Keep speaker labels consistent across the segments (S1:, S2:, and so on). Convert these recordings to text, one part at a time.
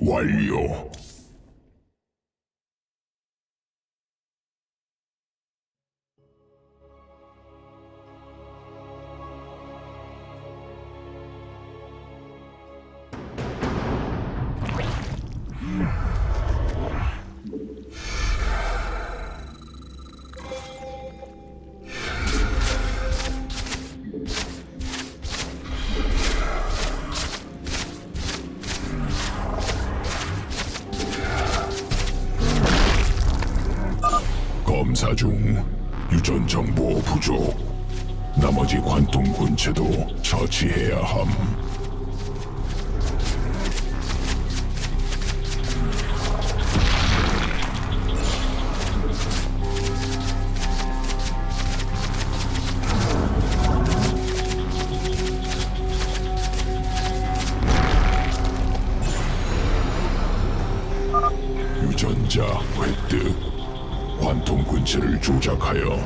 S1: 완료. 검사 중 유전 정보 부족. 나머지 관통 군체도 처치해야 함. 유전자 획득. 관통 군체를 조작하여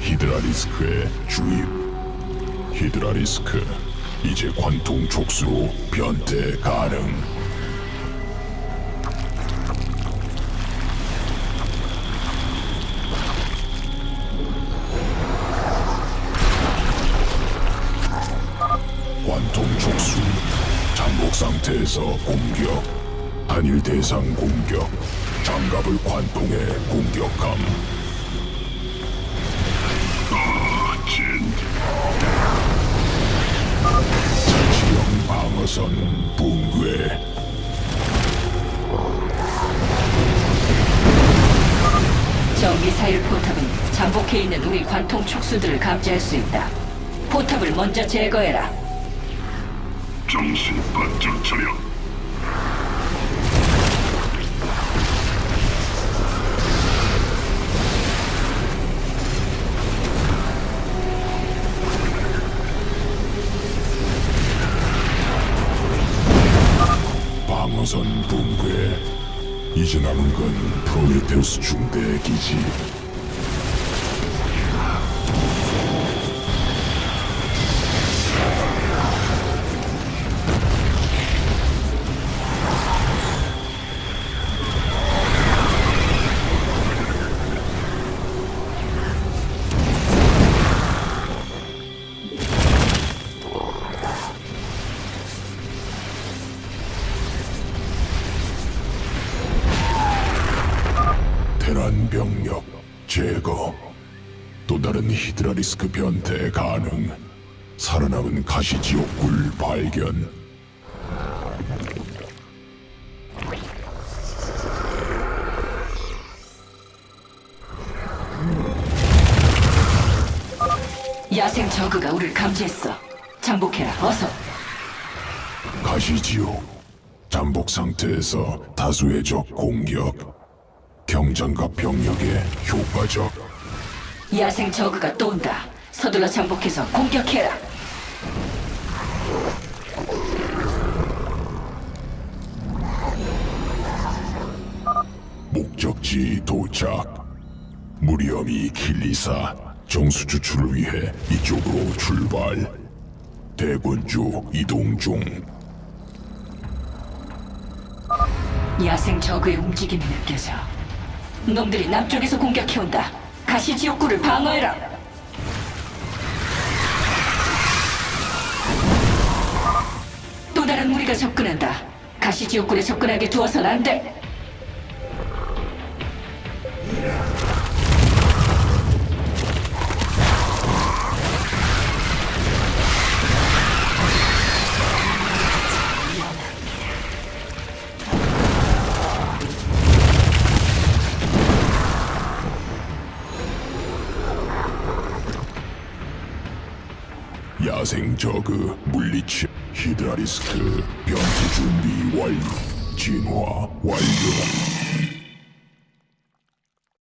S1: 히드라리스크에 주입. 히드라리스크 이제 관통 촉수로 변태 가능. 관통 촉수 잠복 상태에서 공격 단일 대상 공격 장갑을 관통해 공격함 자치형 방어선 붕괴
S2: 저 미사일 포탑은 잠복해 있는 우리 관통 촉수들을 감지할 수 있다. 포탑을 먼저 제거해라.
S1: 정신 바짝 차려 방어선 붕괴 이제 남은 건 프로메테우스 중대 기지 테란 병력 제거 또 다른 히드라리스크 변태 가능 살아남은 가시지옥굴 발견
S2: 야생 저그가 우리를 감지했어. 잠복해라. 어서.
S1: 가시지옥 잠복 상태에서 다수의 적 공격 경장과 병력에 효과적
S2: 야생 저그가 또 온다. 서둘러 잠복해서 공격해라.
S1: 목적지 도착 무리엄이 킬리사 정수 추출을 위해 이쪽으로 출발 대군주 이동 중
S2: 야생 저그의 움직임이 느껴져. 놈들이 남쪽에서 공격해온다. 가시지옥구를 방어해라. 또 다른 무리가 접근한다. 가시지옥굴에 접근하게 두어선 안 돼.
S1: 야생 저그 물리치 히드라리스크 변태 준비 완료 진화 완료